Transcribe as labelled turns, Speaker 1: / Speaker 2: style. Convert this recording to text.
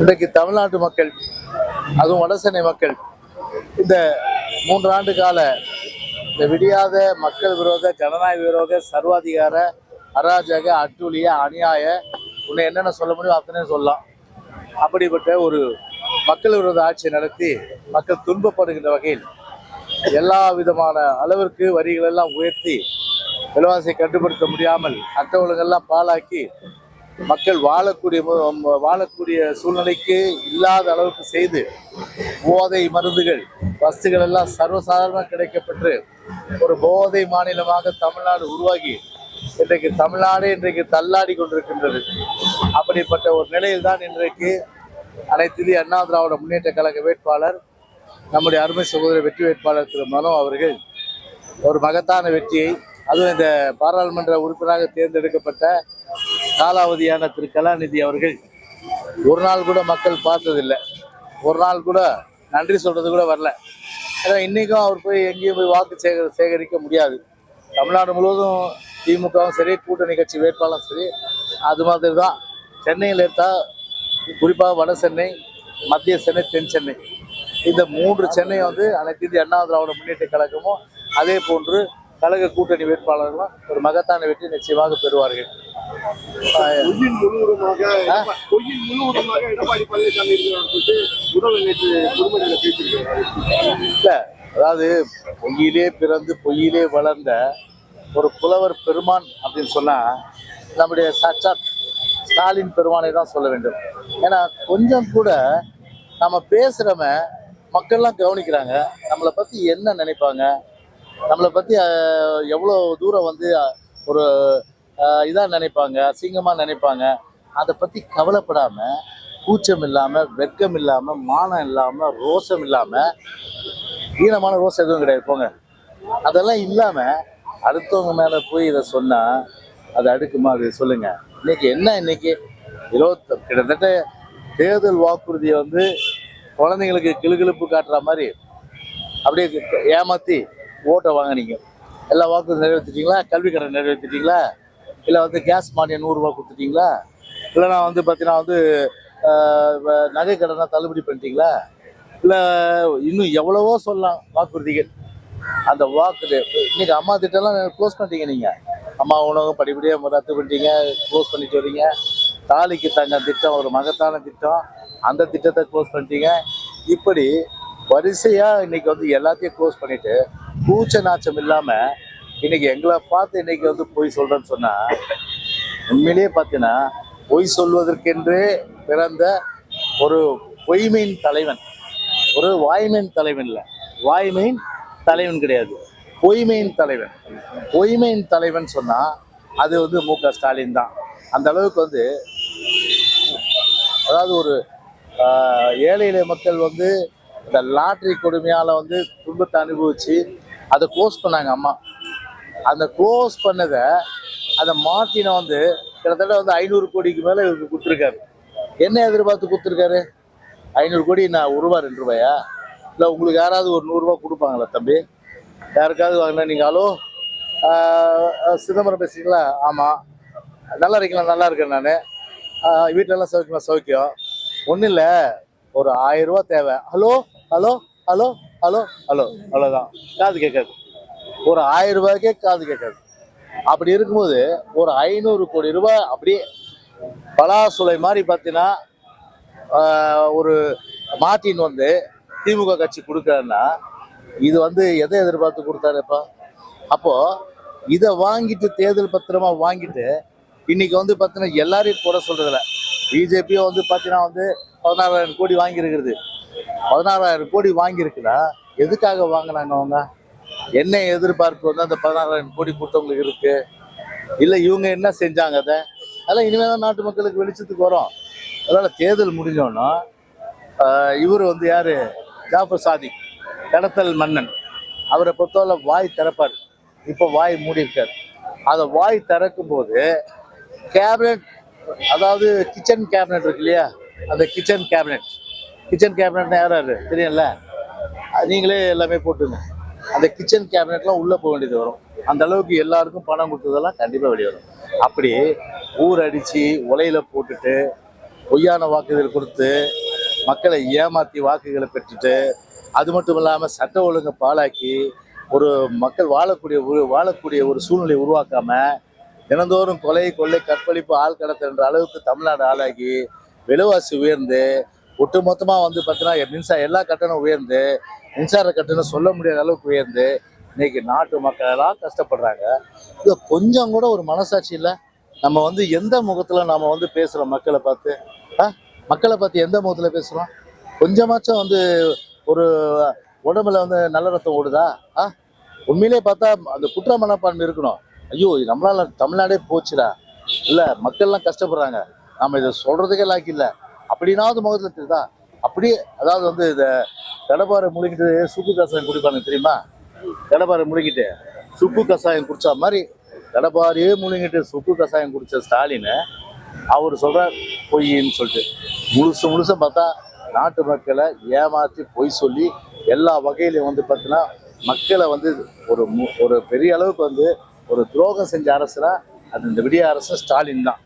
Speaker 1: இன்றைக்கு தமிழ்நாட்டு மக்கள் அதுவும் வடசென்னை மக்கள் இந்த மூன்று ஆண்டு கால இந்த விடியாத மக்கள் விரோத ஜனநாயக விரோத சர்வாதிகார அராஜக அட்டூழிய அநியாய உன்னை என்னென்ன சொல்ல முடியும் அத்தனை சொல்லலாம். அப்படிப்பட்ட ஒரு மக்கள் விரோத ஆட்சி நடத்தி மக்கள் துன்பப்படுகின்ற வகையில் எல்லா விதமான அளவிற்கு வரிகளெல்லாம் உயர்த்தி விலைவாசியை கட்டுப்படுத்த முடியாமல் அட்டவணைகள்லாம் பாழாக்கி மக்கள் வாழக்கூடிய வாழக்கூடிய சூழ்நிலைக்கு இல்லாத அளவுக்கு செய்து போதை மருந்துகள் வஸ்துகள் எல்லாம் சர்வசாதாரணமாக கிடைக்கப்பெற்று ஒரு போதை மாநிலமாக தமிழ்நாடு உருவாகி இன்றைக்கு தமிழ்நாடு இன்றைக்கு தள்ளாடி கொண்டிருக்கின்றது. அப்படிப்பட்ட ஒரு நிலையில் தான் இன்றைக்கு அனைத்து அண்ணா திராவிட முன்னேற்ற கழக வேட்பாளர் நம்முடைய அருமை சகோதர வெற்றி வேட்பாளர் திரு மனோ அவர்கள் ஒரு மகத்தான வெற்றியை அதுவும் இந்த பாராளுமன்ற உறுப்பினராக தேர்ந்தெடுக்கப்பட்ட காலாவதியான திரு கலாநிதி அவர்கள் ஒரு நாள் கூட மக்கள் பார்த்ததில்லை. ஒரு நாள் கூட நன்றி சொல்றது கூட வரல. ஏன்னா இன்றைக்கும் அவர் போய் எங்கேயும் போய் வாக்கு சேகர சேகரிக்க முடியாது. தமிழ்நாடு முழுவதும் திமுகவும் சரி கூட்டணி கட்சி வேட்பாளரும் சரி அது மாதிரி தான். சென்னையில் எடுத்தால் குறிப்பாக வட சென்னை மத்திய சென்னை தென் சென்னை. இந்த மூன்று சென்னை வந்து அனைத்து இந்திய அண்ணா திராவிட முன்னேற்ற கழகமும் அதே போன்று கழக கூட்டணி வேட்பாளர்களும் ஒரு மகத்தான வெற்றி நிச்சயமாக பெறுவார்கள். இல்ல அதாவது பொய்யிலே பிறந்து பொய்யிலே வளர்ந்த ஒரு புலவர் பெருமான் அப்படின்னு சொன்னா நம்முடைய சாட்சாத் ஸ்டாலின் பெருமானை தான் சொல்ல வேண்டும். ஏன்னா கொஞ்சம் கூட நம்ம பேசுறவன் மக்கள்லாம் கவனிக்கிறாங்க நம்மளை பத்தி என்ன நினைப்பாங்க நம்மளை பற்றி எவ்வளோ தூரம் வந்து ஒரு இதாக நினைப்பாங்க அசிங்கமாக நினைப்பாங்க அதை பற்றி கவலைப்படாமல் கூச்சம் இல்லாமல் வெட்கம் இல்லாமல் மானம் இல்லாமல் ரோசம் இல்லாமல் ஈனமான ரோசம் எதுவும் கிடையாது. போங்க. அதெல்லாம் இல்லாமல் அடுத்தவங்க மேலே போய் இதை சொன்னால் அது அடுக்குமா அது சொல்லுங்கள் இன்னைக்கு என்ன இன்னைக்கு? இருபத்தி கிட்டத்தட்ட தேர்தல் வாக்குறுதியை வந்து குழந்தைங்களுக்கு கிளுகிளுப்பு காட்டுற மாதிரி அப்படியே ஏமாற்றி ஓட்டை வாங்குனீங்க எல்லா வாக்கு நிறைவேற்றிட்டீங்களா கல்வி கடன் நிறைவேற்றிட்டீங்களா இல்லை வந்து கேஸ் மானியம் நூறுரூவா கொடுத்துட்டீங்களா? இல்லைனா வந்து பார்த்தீங்கன்னா வந்து நகை கடனை தள்ளுபடி பண்ணிட்டீங்களா? இல்லை இன்னும் எவ்வளவோ சொல்லலாம் வாக்குறுதிகள். அந்த வாக்கு இன்னைக்கு அம்மா திட்டம்லாம் க்ளோஸ் பண்ணிட்டீங்க நீங்கள் அம்மா உணவு படிப்படியாக ரத்து பண்ணிட்டீங்க க்ளோஸ் பண்ணிட்டு வரீங்க. தாலிக்கு தங்க திட்டம் ஒரு மகத்தான திட்டம். அந்த திட்டத்தை க்ளோஸ் பண்ணிட்டீங்க. இப்படி வரிசையாக இன்னைக்கு வந்து எல்லாத்தையும் க்ளோஸ் பண்ணிட்டு கூச்ச நாச்சம் இல்லாமல் இன்னைக்கு எங்களை பார்த்து இன்னைக்கு வந்து பொய் சொல்கிறேன்னு சொன்னால் உண்மையிலேயே பார்த்தீங்கன்னா பொய் சொல்வதற்கென்றே பிறந்த ஒரு பொய்மையின் தலைவன். ஒரு வாய்மையின் தலைவன் இல்லை. வாய்மையின் தலைவன் கிடையாது. பொய்மையின் தலைவன். பொய்மையின் தலைவன் சொன்னா அது வந்து மு க ஸ்டாலின் தான். அந்த அளவுக்கு வந்து அதாவது ஒரு ஏழை எளிய மக்கள் வந்து இந்த லாட்ரி கொடுமையால் வந்து துன்பத்தை அனுபவிச்சு அதை க்ளோஸ் பண்ணாங்க அம்மா. அந்த க்ளோஸ் பண்ணதை அதை மாற்றின வந்து கிட்டத்தட்ட வந்து ஐநூறு கோடிக்கு மேலே இவருக்கு கொடுத்துருக்காரு. என்ன எதிர்பார்த்து கொடுத்துருக்காரு? ஐநூறு கோடி நான் ஒரு ரூபா ரெண்டு ரூபாயா? இல்லை உங்களுக்கு யாராவது ஒரு நூறுரூவா கொடுப்பாங்களா தம்பி? யாருக்காவது வாங்கினா நீங்கள் ஹலோ சிதம்பரம் பேசுறீங்களா? ஆமாம் நல்லா இருக்கீங்களா? நல்லா இருக்கேன் நான். வீட்டிலலாம் சௌக்கியமா சௌக்கியம். ஒன்றும் இல்லை ஒரு ஆயிரம் ரூபா தேவை. Hello hello hello hello hello அவ்வளோதான் காது கேட்காது. ஒரு ஆயிரம் ரூபாய்க்கே காது கேட்காது. அப்படி இருக்கும்போது ஒரு ஐநூறு கோடி ரூபாய் அப்படியே பலாசுலை மாதிரி பார்த்தீங்கன்னா ஒரு மார்ட்டின் வந்து திமுக கட்சி கொடுக்குறாருன்னா இது வந்து எதை எதிர்பார்த்து கொடுத்தாருப்பா அப்போது இதை வாங்கிட்டு தேர்தல் பத்திரமா வாங்கிட்டு இன்னைக்கு வந்து பார்த்தீங்கன்னா எல்லாரையும் கூட சொல்றதில்ல. பிஜேபியும் வந்து பார்த்தீங்கன்னா வந்து பதினாறாயிரம் கோடி வாங்கியிருக்கிறது. பதினாறாயிரம் கோடி வாங்கியிருக்குன்னா எதுக்காக வாங்கினாங்க அவங்க? என்ன எதிர்பார்ப்பு வந்து அந்த பதினாறாயிரம் கோடி கொடுத்தவங்களுக்கு இருக்கு? இல்லை இவங்க என்ன செஞ்சாங்க அதை? அதெல்லாம் இனிமேல் தான் நாட்டு மக்களுக்கு வெளிச்சத்துக்கு வரும். அதனால் தேர்தல் முடிஞ்சோன்னா இவர் வந்து யார்? ஜாஃபர் சாதிக் கடத்தல் மன்னன். அவரை பொறுத்தவரை வாய் திறப்பார். இப்போ வாய் மூடி இருக்கார். அதை வாய் திறக்கும் போது கேபினெட் அதாவது கிச்சன் கேபினெட் இருக்கு இல்லையா? அந்த கிச்சன் கேபினெட். கிச்சன் கேபினட் யார் யாரு? தெரியும்ல? நீங்களே எல்லாமே போட்டுங்க. அந்த கிச்சன் கேபினட்லாம் உள்ளே போக வேண்டியது வரும். அந்த அளவுக்கு எல்லாருக்கும் பணம் கொடுத்ததெல்லாம் கண்டிப்பாக வெளியே வரும். அப்படி ஊர் அடித்து உலையில போட்டுட்டு பொய்யான வாக்குகள் கொடுத்து மக்களை ஏமாற்றி வாக்குகளை பெற்றுட்டு அது மட்டும் இல்லாமல் சட்ட ஒழுங்கை பாழாக்கி ஒரு மக்கள் வாழக்கூடிய ஒரு வாழக்கூடிய ஒரு சூழ்நிலை உருவாக்காம தினந்தோறும் கொலை கொள்ளை கற்பழிப்பு ஆள் கடத்தல்ன்ற அளவுக்கு தமிழ்நாடு ஆளாகி விலைவாசி உயர்ந்து ஒட்டு மொத்தமாக வந்து பார்த்தீங்கன்னா மின்சார எல்லா கட்டணம் உயர்ந்து மின்சார கட்டணம் சொல்ல முடியாத அளவுக்கு உயர்ந்து இன்னைக்கு நாட்டு மக்கள் எல்லாம் கஷ்டப்படுறாங்க. இது கொஞ்சம் கூட ஒரு மனசாட்சி இல்லை. நம்ம வந்து எந்த முகத்தில் நம்ம வந்து பேசுகிறோம் மக்களை பார்த்து? ஆ? மக்களை பார்த்து எந்த முகத்தில் பேசுகிறோம் கொஞ்சமாச்சும் வந்து ஒரு உடம்புல வந்து நல்ல ரத்தம் ஓடுதா? ஆ? உண்மையிலே பார்த்தா அந்த குற்ற மனப்பான்மை இருக்கணும். ஐயோ நம்மளால தமிழ்நாடே போச்சுடா. இல்லை மக்கள்லாம் கஷ்டப்படுறாங்க. நாம இதை சொல்றதுக்கே லாக்கி இல்லை. அப்படின்னாவது முகத்தில் தெரியுதா? அப்படியே அதாவது வந்து இந்த தடபாரை முழுங்கிட்டு சுப்பு கசாயம் குடிப்பாங்க தெரியுமா? தடபாரை முழுகிட்டு சுப்பு கசாயம் குடிச்சா மாதிரி கடப்பாறையே முழுங்கிட்டு சுப்பு கசாயம் குடித்த ஸ்டாலினை அவர் சொல்கிறார் பொய்ன்னு சொல்லிட்டு. முழுசு முழுசா பார்த்தா நாட்டு மக்களை ஏமாற்றி பொய் சொல்லி எல்லா வகையிலையும் வந்து பார்த்தீங்கன்னா மக்களை வந்து ஒரு மு- ஒரு பெரிய அளவுக்கு வந்து ஒரு துரோகம் செஞ்ச அரசுனா அது இந்த விடிய அரசு ஸ்டாலின் தான்.